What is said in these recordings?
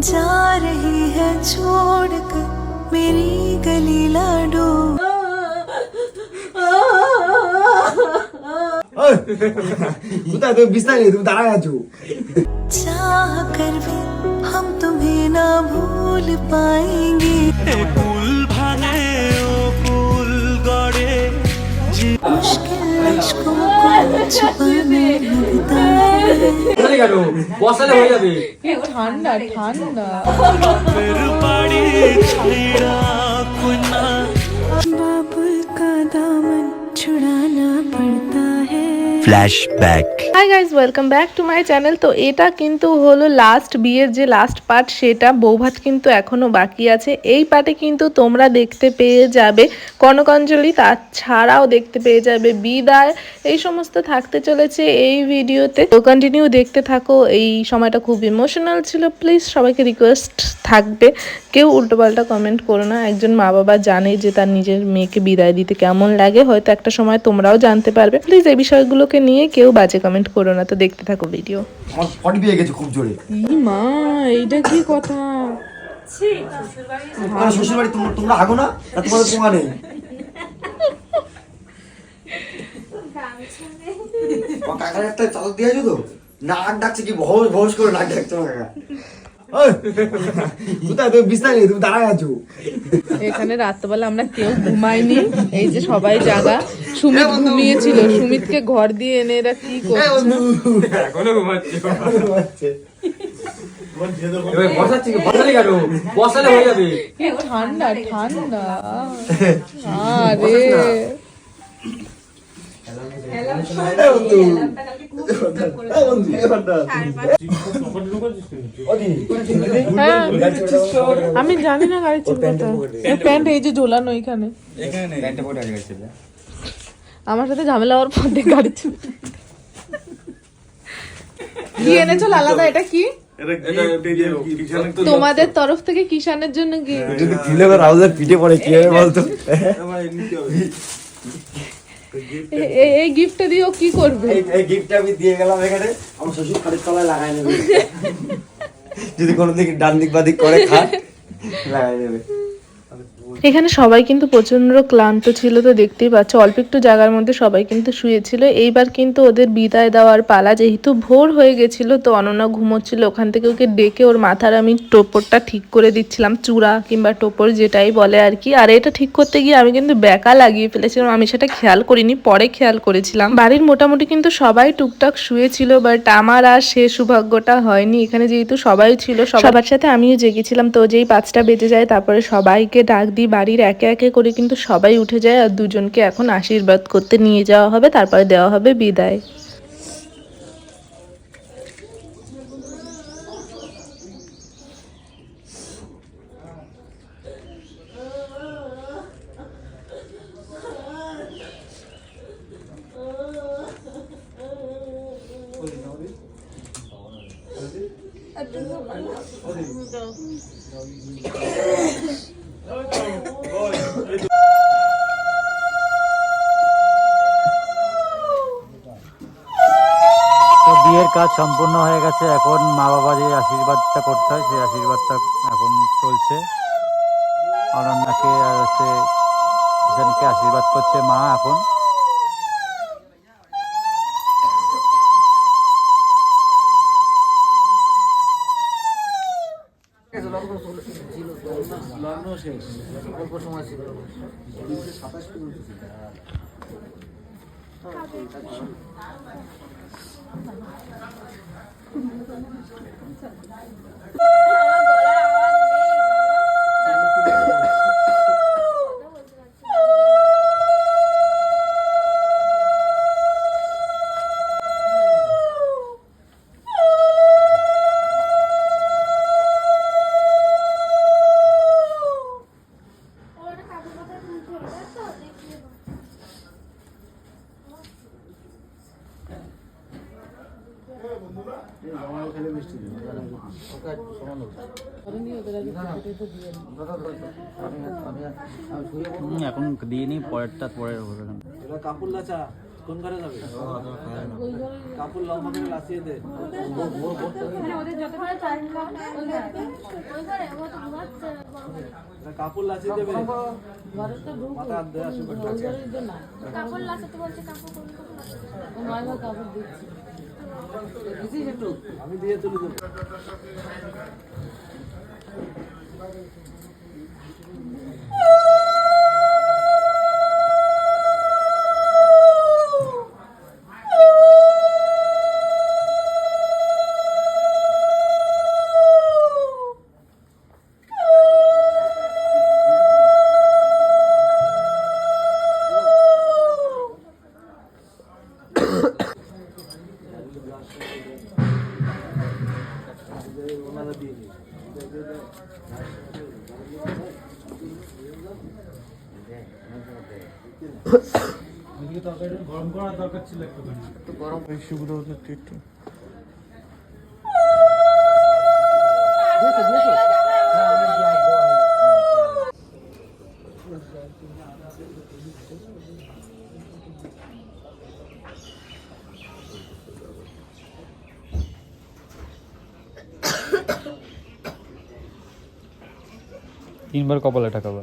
जा रही है छोड़ कर मेरी गली लाडो। तो चाह कर भी हम तुम्हें ना भूल पाएँगे। फूल भागे ओ पुल गड़े मुश्किल को छुपाने लगता চলে গেল? বসালে হয়ে ঠান্ডা ঠান্ডা। Flashback. Hi guys welcome back to my channel তো এটা কিন্তু হলো লাস্ট বিয়ের যে লাস্ট পার্ট সেটা বৌভাত কিন্তু এখনও বাকি আছে। এই পার্টে কিন্তু তোমরা দেখতে পেয়ে যাবে কনকাঞ্জলি, তাছাড়াও দেখতে পেয়ে যাবে বিদায়। এই সমস্ত থাকতে চলেছে এই ভিডিওতে তো কন্টিনিউ দেখতে থাকো, এই সময়টা খুব ইমোশনাল ছিল। প্লিজ সবাইকে রিকোয়েস্ট থাকবে। কেউ উল্টোপাল্টা কমেন্ট করো না। একজন মা বাবা জানে যে তার নিজের মেয়েকে বিদায় দিতে কেমন লাগে। হয়তো একটা সময় তোমরাও জানতে পারবে। প্লিজ এই বিষয়গুলোকে নিয়ে কেউ বাজে কমেন্ট করো না তো দেখতে থাকো ভিডিও আমার ফটি পেয়ে গেছে খুব জোরে। ই মা এইটা কি কথা? তোমার শ্বশুর বাড়ি তোমরা তোমরা আগো না? না তোমাদের পোঙা নেই। আমার কাকার একটা চাদর দিয়েছ তো? নাক ডাকছে কি ভস ভস করে নাক ডাকছে কাকা। এখানে রাত্রেবেলা আমরা কেউ ঘুমাইনি এই যে সবাই জাগা। সুমিত ঘুমিয়েছিল সুমিতকে ঘর দিয়ে এনে এরা কি করছে? হয়ে যাবে। কি ঠান্ডা ঠান্ডা। আরে। আমি জানি না গাড়ি প্যান্ট এই যে ঝোলানো এখানে আমার সাথে ঝামেলা হওয়ার পর দিয়ে গাড়ি ছিল কি এনেছো আলাদা এটা কি তোমাদের তরফ থেকে কিষানের জন্য কি যদি রাউজার পিঠে পড়ে কি হবে বলতো এই গিফটটা দিয়ে ও কি করবে? এই গিফটটা আমি দিয়ে গেলাম এখানে। আমার শ্বশুর খাটের তলায় লাগাই নেবে। যদি কোনো দিক ডান দিক বা দিক করে খাট লাগাই নেবে। এখানে সবাই কিন্তু প্রচণ্ড ক্লান্ত ছিল তো দেখতেই পাচ্ছ। অল্প একটু জায়গার মধ্যে সবাই কিন্তু শুয়েছিল। এইবার কিন্তু ওদের বিদায় দেওয়ার পালা যেহেতু ভোর হয়ে গেছিল, তো অনন্যা ঘুমোচ্ছিল। ওখান থেকে ওকে ডেকে ওর মাথার আমি টোপরটা ঠিক করে দিচ্ছিলাম, চূড়া কিংবা টোপর যেটাই বলে আর কি। আর এটা ঠিক করতে গিয়ে আমি কিন্তু বেকা লাগিয়ে ফেলেছিলাম। আমি সেটা খেয়াল করিনি, পরে খেয়াল করেছিলাম। বাড়ির মোটামুটি কিন্তু সবাই টুকটাক শুয়েছিল, বাট আমার আর সে সৌভাগ্যটা হয়নি। এখানে যেহেতু সবাই ছিল সবার সাথে আমিও জেগেছিলাম, তো যেই পাঁচটা বেজে যায়, তারপরে সবাইকে ডাক দিই বাড়ির একে একে করে কিন্তু সবাই উঠে যায় আর দুজনকে এখন আশীর্বাদ করতে নিয়ে যাওয়া হবে, তারপরে দেওয়া হবে বিদায়। বিয়ের কাজ সম্পূর্ণ হয়ে গেছে, এখন মা বাবা যে আশীর্বাদটা করতে হয়, সেই আশীর্বাদটা এখন চলছে। অনন্যাকে আর হচ্ছে কিষানকে আশীর্বাদ করছে মা এখন। হুম, এখন দিয়ে নিই পরেরটা পরের হবে। না কাপড় লাচা কোন ঘরে যাবে? কাপড় লম্বা করে লাচিয়ে দে। এটা কাপড় লাচি দেবে। মাথা হাত দিয়ে আসবে কাপড় লাগাতে বলছে কাপড় কোন কাপড় আমি দিয়ে তুলে দেবো। ওনারা করার দরকার ছিল একটু গরম দরকার ছিল একটুখানি তিনবার কপালে ঠাকাবে।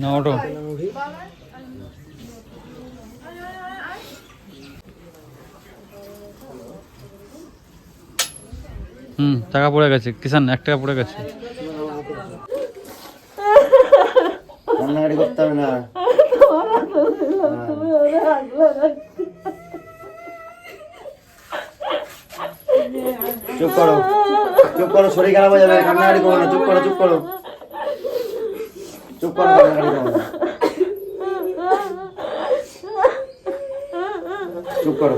না ওটো হুম টাকা পড়ে গেছে। কিষান এক টাকা পড়ে গেছে। কান্নাকাটি করতে হবে না। চুপ করো। চুপ করো শরীর খারাপ হয়ে যাবে কান্নাকাটি করো না চুপ করো চুপ করো। চুপ করো কান্নাকাটি করো না। চুপ করো।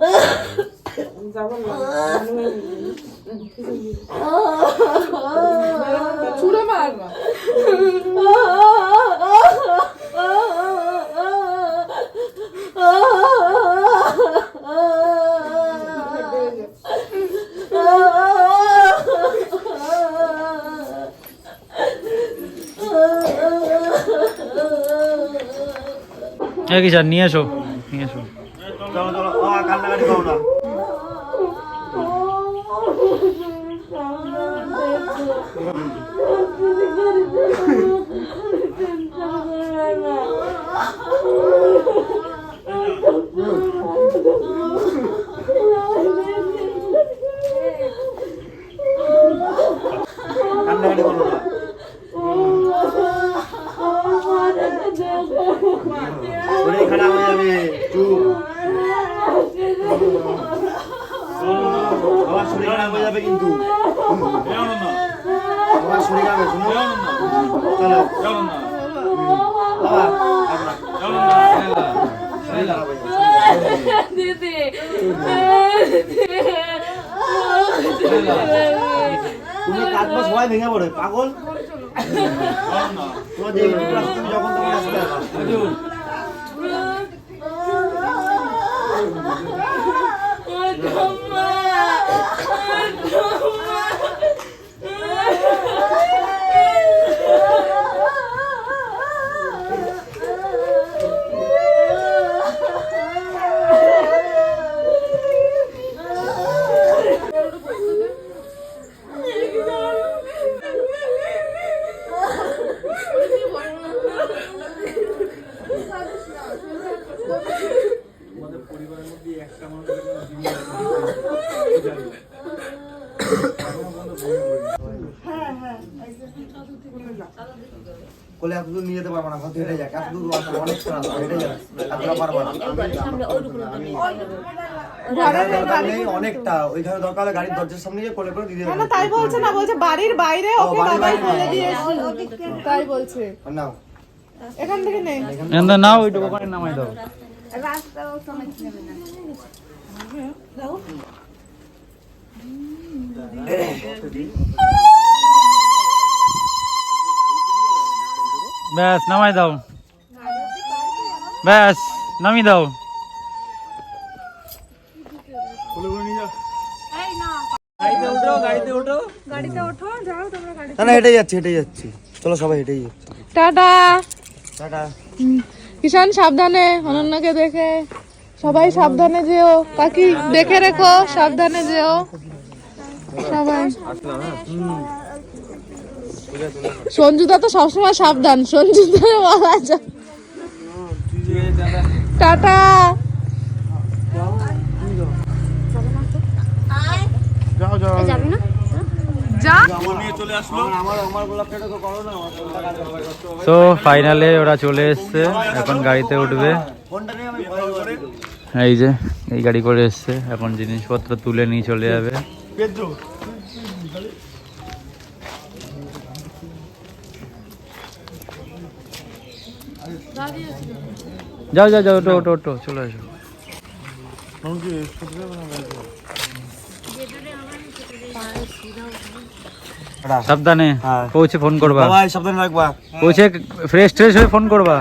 নাও হ্যাঁ কিষান নিয়ে এসো নিয়ে এসো চলো চলো ও কান্নাকাটি করো না কান্নাকাটি করো না শরীর খারাপ হয়ে যাবে চুপ আমার শরীর খারাপ হয়ে যাবে কিন্তু তোমার শরীর খারাপ শুনো চলো বাবা দিদি তুমি কাটবো সবাই ভেঙে পড়ে পাগল? তোমার যে যখন তখন আসতে কোলে এত দূর নিয়ে যেতে পারব না হেঁটে যাক। এত দূর অনেক রাস্তা হেঁটে যাক। এতটা পারব না। এখানে দরকার নেই অনেকটা। ওইখানে দরকার হলে গাড়ির দরজার সামনে গিয়ে কোলে করে দিয়ে দেবে। তাই বলছে না বলছে বাড়ির বাইরে ও, ওকে বাড়ির বাবাই বাইরে। তাই বলছে। নাও। এখান থেকে নেই এখানে নাও ওইটুকু ওখানে নামাই দাও। ব্যাস নামাই দাও। ব্যাস নামিয়ে দাও। না না হেঁটে যাচ্ছি হেঁটে যাচ্ছি। চলো সবাই যাচ্ছি। টাটা। টাটা। কিষান সাবধানে অনন্যাকে দেখে। সবাই সাবধানে যেও। কাকি দেখে রেখো সাবধানে যেও। সবাই। সঞ্জুদা তো সবসময় সাবধান। সঞ্জুদা বলা যায়। টাটা। তো ফাইনালে ওরা চলে এসছে। এখন গাড়িতে উঠবে। এই যে, এই গাড়ি করে এসছে। এখন জিনিসপত্র তুলে নিয়ে চলে যাবে। যাও যাও যাও ওটো ওটো ওটো চলে আসো। সাবধানে হ্যাঁ। পৌঁছে ফোন করবা। সবাই সাবধানে রাখবা। পৌঁছে ফ্রেশ ট্রেশ হয়ে ফোন করবা।